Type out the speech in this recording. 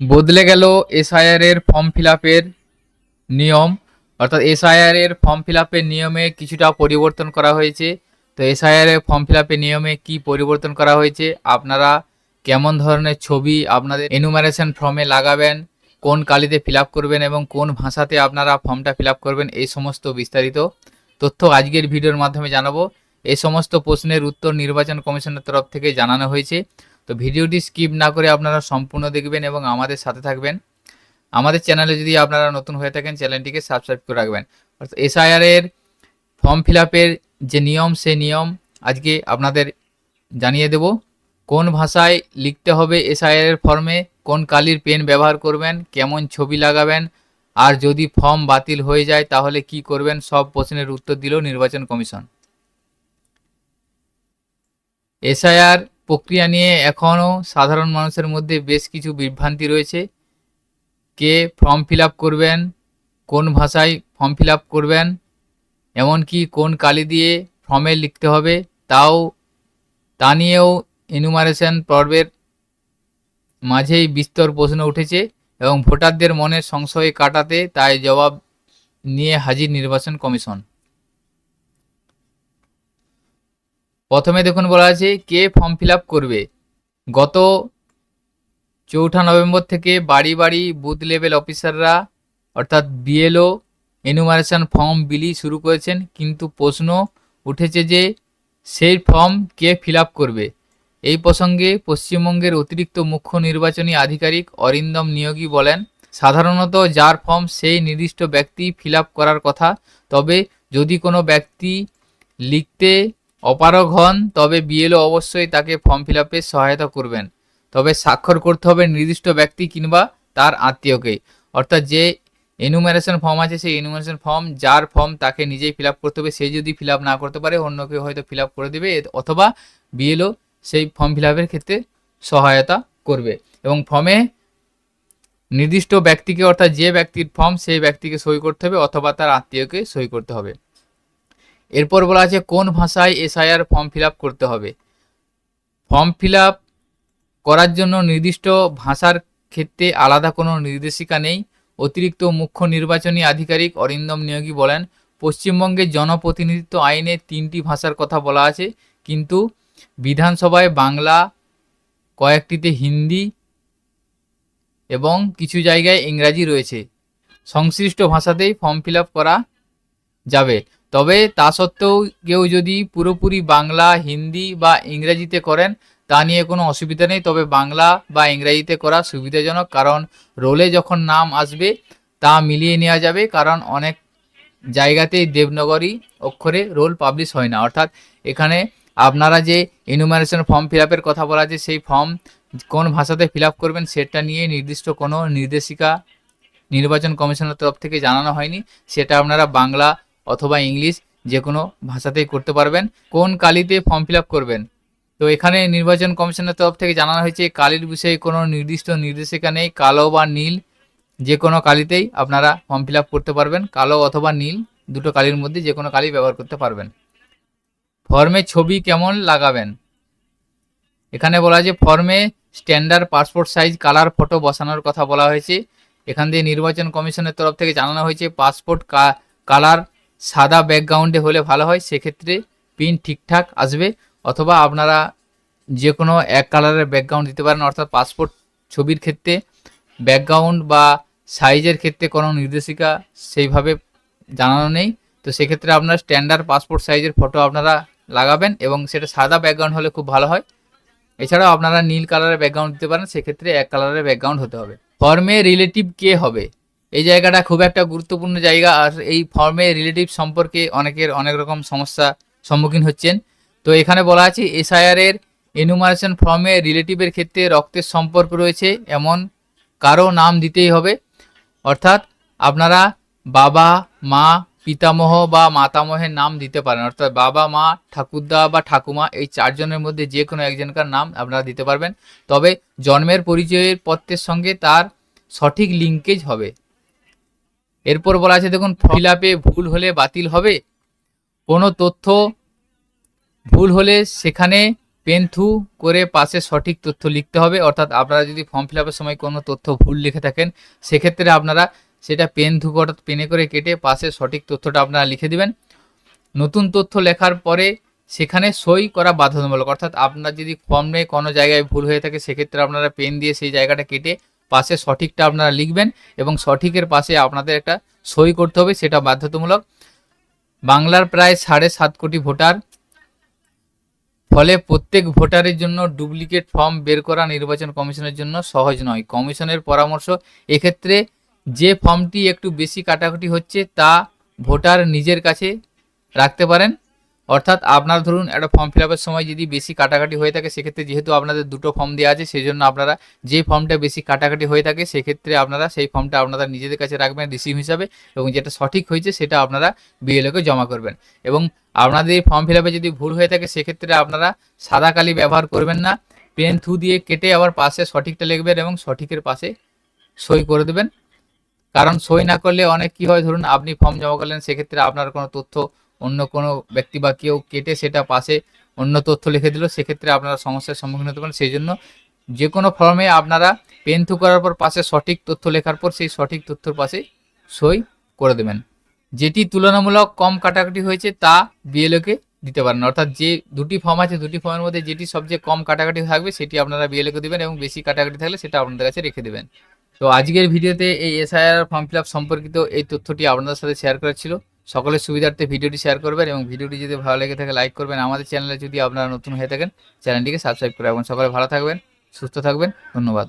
বদলে গেল এসআইআর এর ফর্ম ফিল আপের নিয়ম। অর্থাৎ এসআইআর এর ফর্ম ফিল আপের নিয়মে কিছুটা পরিবর্তন করা হয়েছে। তো এসআইআর এর ফর্ম ফিল আপের নিয়মে কি পরিবর্তন করা হয়েছে? আপনারা কেমন ধরনের ছবি আপনাদের এনুমারেশন ফর্মে লাগাবেন? কোন কালিতে ফিল করবেন এবং কোন ভাষাতে আপনারা ফর্মটা ফিল করবেন? এই সমস্ত বিস্তারিত তথ্য আজকের ভিডিওর মাধ্যমে জানাব। এই সমস্ত প্রশ্নের উত্তর নির্বাচন কমিশনের তরফ থেকে জানানো হয়েছে। তো ভিডিওটি স্কিপ না করে আপনারা সম্পূর্ণ দেখবেন এবং আমাদের সাথে থাকবেন। আমাদের চ্যানেলে যদি আপনারা নতুন হয়ে থাকেন, চ্যানেলটিকে সাবস্ক্রাইব করে রাখবেন। অর্থাৎ এসআইআর এর ফর্ম ফিল যে নিয়ম, সেই নিয়ম আজকে আপনাদের জানিয়ে দেব। কোন ভাষায় লিখতে হবে এসআইআর এর ফর্মে? কোন কালির পেন ব্যবহার করবেন? কেমন ছবি লাগাবেন? আর যদি ফর্ম বাতিল হয়ে যায়, তাহলে কি করবেন? সব প্রশ্নের উত্তর দিল নির্বাচন কমিশন। এসআইআর প্রক্রিয়া নিয়ে এখনও সাধারণ মানুষের মধ্যে বেশ কিছু বিভ্রান্তি রয়েছে। কে ফর্ম ফিল করবেন, কোন ভাষায় ফর্ম ফিল করবেন, এমনকি কোন কালি দিয়ে ফর্মে লিখতে হবে, তাও, তা নিয়েও এনুমারেশন পর্বের মাঝেই বিস্তর প্রশ্ন উঠেছে এবং ভোটারদের মনে সংশয় কাটাতে তাই জবাব নিয়ে হাজির নির্বাচন কমিশন। প্রথমে দেখুন বলা আছে, কে ফর্ম ফিল করবে? গত চৌঠা নভেম্বর থেকে বাড়ি বাড়ি বুথ লেভেল অফিসাররা অর্থাৎ বিএলও এনুমারেশন ফর্ম বিলি শুরু করেছেন। কিন্তু প্রশ্ন উঠেছে যে, সেই ফর্ম কে ফিল করবে? এই প্রসঙ্গে পশ্চিমবঙ্গের অতিরিক্ত মুখ্য নির্বাচনী আধিকারিক অরিন্দম নিয়োগী বলেন, সাধারণত যার ফর্ম সেই নির্দিষ্ট ব্যক্তি ফিল করার কথা। তবে যদি কোনো ব্যক্তি লিখতে অপারগ হন, তবে বিএলও অবশ্যই তাকে ফর্ম ফিল সহায়তা করবেন। তবে স্বাক্ষর করতে হবে নির্দিষ্ট ব্যক্তি কিংবা তার আত্মীয়কে। অর্থাৎ যে এনুমারেশন ফর্ম আছে, সেই এনুমারেশন ফর্ম যার ফর্ম তাকে নিজেই ফিল করতে হবে, সে যদি ফিল না করতে পারে অন্য কেউ হয়তো ফিল করে দেবে অথবা বিএলও সেই ফর্ম ফিল ক্ষেত্রে সহায়তা করবে। এবং ফর্মে নির্দিষ্ট ব্যক্তিকে, অর্থাৎ যে ব্যক্তির ফর্ম সেই ব্যক্তিকে সই করতে হবে, অথবা তার আত্মীয়কে সই করতে হবে। এরপর বলা আছে কোন ভাষায় এসআইআর ফর্ম ফিল করতে হবে? ফর্ম ফিল করার জন্য নির্দিষ্ট ভাষার ক্ষেত্রে আলাদা কোনো নির্দেশিকা নেই। অতিরিক্ত মুখ্য নির্বাচনী আধিকারিক অরিন্দম নিয়োগী বলেন, পশ্চিমবঙ্গের জনপ্রতিনিধিত্ব আইনে তিনটি ভাষার কথা বলা আছে, কিন্তু বিধানসভায় বাংলা, কয়েকটিতে হিন্দি এবং কিছু জায়গায় ইংরাজি রয়েছে। সংশ্লিষ্ট ভাষাতেই ফর্ম ফিল করা যাবে। তবে তা সত্ত্বেও কেউ যদি পুরোপুরি বাংলা, হিন্দি বা ইংরেজিতে করেন, তা নিয়ে কোনো অসুবিধা নেই। তবে বাংলা বা ইংরেজিতে করা সুবিধাজনক, কারণ রোলে যখন নাম আসবে, তা মিলিয়ে নেওয়া যাবে, কারণ অনেক জায়গাতেই দেবনগরী অক্ষরে রোল পাবলিশ হয় না। অর্থাৎ এখানে আপনারা যে এনুমারেশন ফর্ম ফিল কথা বলা আছে, সেই ফর্ম কোন ভাষাতে ফিল করবেন, সেটা নিয়ে নির্দিষ্ট কোনো নির্দেশিকা নির্বাচন কমিশনের তরফ থেকে জানানো হয়নি। সেটা আপনারা বাংলা অথবা ইংলিশ যে কোনো ভাষাতেই করতে পারবেন। কোন কালিতে ফর্ম ফিল করবেন? তো এখানে নির্বাচন কমিশনের তরফ থেকে জানানো হয়েছে কালির বিষয়ে কোনো নির্দিষ্ট নির্দেশিকা নেই। কালো বা নীল যে কোনো কালিতেই আপনারা ফর্ম ফিল করতে পারবেন। কালো অথবা নীল দুটো কালির মধ্যে যে কোনো কালি ব্যবহার করতে পারবেন। ফর্মে ছবি কেমন লাগাবেন? এখানে বলা আছে ফর্মে standard passport size colour photo বসানোর কথা বলা হয়েছে। এখান দিয়ে নির্বাচন কমিশনের তরফ থেকে জানানো হয়েছে পাসপোর্ট কালার সাদা ব্যাকগ্রাউন্ডে হলে ভালো হয়, সেক্ষেত্রে পিন ঠিকঠাক আসবে। অথবা আপনারা যে কোনো এক কালারের ব্যাকগ্রাউন্ড দিতে পারেন, অর্থাৎ পাসপোর্ট ছবির ক্ষেত্রে। ব্যাকগ্রাউন্ড বা সাইজের ক্ষেত্রে কোনো নির্দেশিকা সেইভাবে জানানো নেই। তো সেক্ষেত্রে আপনার স্ট্যান্ডার্ড পাসপোর্ট সাইজের ফটো আপনারা লাগাবেন এবং সেটা সাদা ব্যাকগ্রাউন্ড হলে খুব ভালো হয়। এছাড়াও আপনারা নীল কালারের ব্যাকগ্রাউন্ড দিতে পারেন, সেক্ষেত্রে এক কালারের ব্যাকগ্রাউন্ড হতে হবে। ফর্মে রিলেটিভ কে হবে? এই জায়গাটা খুব একটা গুরুত্বপূর্ণ জায়গা, আর এই ফর্মে রিলেটিভ সম্পর্কে অনেকের অনেক রকম সমস্যা সম্মুখীন হচ্ছেন। তো এখানে বলা আছে এসআইআর এর এনুমারেশন ফর্মে রিলেটিভের ক্ষেত্রে রক্তের সম্পর্ক রয়েছে, এমন কারও নাম দিতেই হবে। অর্থাৎ আপনারা বাবা, মা, পিতামহ বা মাতামহের নাম দিতে পারেন। অর্থাৎ বাবা, মা, ঠাকুরদা বা ঠাকুমা, এই চারজনের মধ্যে যে কোনো একজনকার নাম আপনারা দিতে পারবেন। তবে জন্মের পরিচয়ের পত্রের সঙ্গে তার সঠিক লিঙ্কেজ হবে। এরপর বলা আছে, দেখুন, ফিল ভুল হলে বাতিল হবে। কোনো তথ্য ভুল হলে সেখানে পেন থু করে পাশে সঠিক তথ্য লিখতে হবে। অর্থাৎ আপনারা যদি ফর্ম ফিল সময় কোনো তথ্য ভুল লিখে থাকেন, সেক্ষেত্রে আপনারা সেটা পেন থু অর্থাৎ পেনে করে কেটে পাশে সঠিক তথ্যটা আপনারা লিখে দিবেন। নতুন তথ্য লেখার পরে সেখানে সই করা বাধ্যতামূলক। অর্থাৎ আপনার যদি ফর্মে কোনো জায়গায় ভুল হয়ে থাকে, সেক্ষেত্রে আপনারা পেন দিয়ে সেই জায়গাটা কেটে পাশে সঠিকটা আপনারা লিখবেন এবং সঠিকের পাশে আপনাদের একটা সই করতে হবে, সেটা বাধ্যতামূলক। বাংলার প্রায় সাড়ে সাত কোটি ভোটার। ফলে প্রত্যেক ভোটারের জন্য ডুপ্লিকেট ফর্ম বের করা নির্বাচন কমিশনের জন্য সহজ নয়। কমিশনের পরামর্শ, এক্ষেত্রে যে ফর্মটি একটু বেশি কাটাকুটি হচ্ছে তা ভোটার নিজের কাছে রাখতে পারেন। অর্থাৎ আপনার ধরুন একটা ফর্ম ফিল সময় যদি বেশি কাটাকাটি হয়ে থাকে, সেক্ষেত্রে যেহেতু আপনাদের দুটো ফর্ম দেওয়া আছে সেই জন্য আপনারা যে ফর্মটা বেশি কাটাকাটি হয়ে থাকে, সেক্ষেত্রে আপনারা সেই ফর্মটা আপনারা নিজেদের কাছে রাখবেন রিসিভ হিসাবে এবং যেটা সঠিক হয়েছে সেটা আপনারা বিএলওকে জমা করবেন। এবং আপনাদের ফর্ম ফিল যদি ভুল হয়ে থাকে, সেক্ষেত্রে আপনারা সাদা কালি ব্যবহার করবেন না পেন থু দিয়ে কেটে আবার পাশে সঠিকটা লিখবেন এবং সঠিকের পাশে সই করে দেবেন। কারণ সই না করলে অনেক কি হয়, ধরুন আপনি ফর্ম জমা করলেন, সেক্ষেত্রে আপনার কোনো তথ্য অন্য কোনো ব্যক্তি বা কেউ কেটে সেটা পাশে অন্য তথ্য লিখে দিল, সেক্ষেত্রে আপনারা সমস্যার সম্মুখীন হতে পারেন। সেই জন্য যে কোনো ফর্মে আপনারা পেন থু করার পর পাশে সঠিক তথ্য লেখার পর সেই সঠিক তথ্যর পাশে সই করে দেবেন। যেটি তুলনামূলক কম কাটাকাটি হয়েছে তা বিএলওকে দিতে পারেন। অর্থাৎ যে দুটি ফর্ম আছে, দুটি ফর্মের মধ্যে যেটি সবচেয়ে কম কাটাকাটি থাকবে সেটি আপনারা বিএলওকে দেবেন এবং বেশি কাটাকাটি থাকলে সেটা আপনাদের কাছে রেখে দেবেন। তো আজকের ভিডিওতে এই এসআইআর ফর্ম ফিল সম্পর্কিত এই তথ্যটি আপনাদের সাথে শেয়ার করা ছিল। সকলের সুবিধার্থে ভিডিওটি শেয়ার করবেন এবং ভিডিওটি যদি ভালো লেগে থাকে লাইক করবেন। আমাদের চ্যানেলে যদি আপনারা নতুন হয়ে থাকেন চ্যানেলটিকে সাবস্ক্রাইব করে এবং সকলে ভালো থাকবেন, সুস্থ থাকবেন। ধন্যবাদ।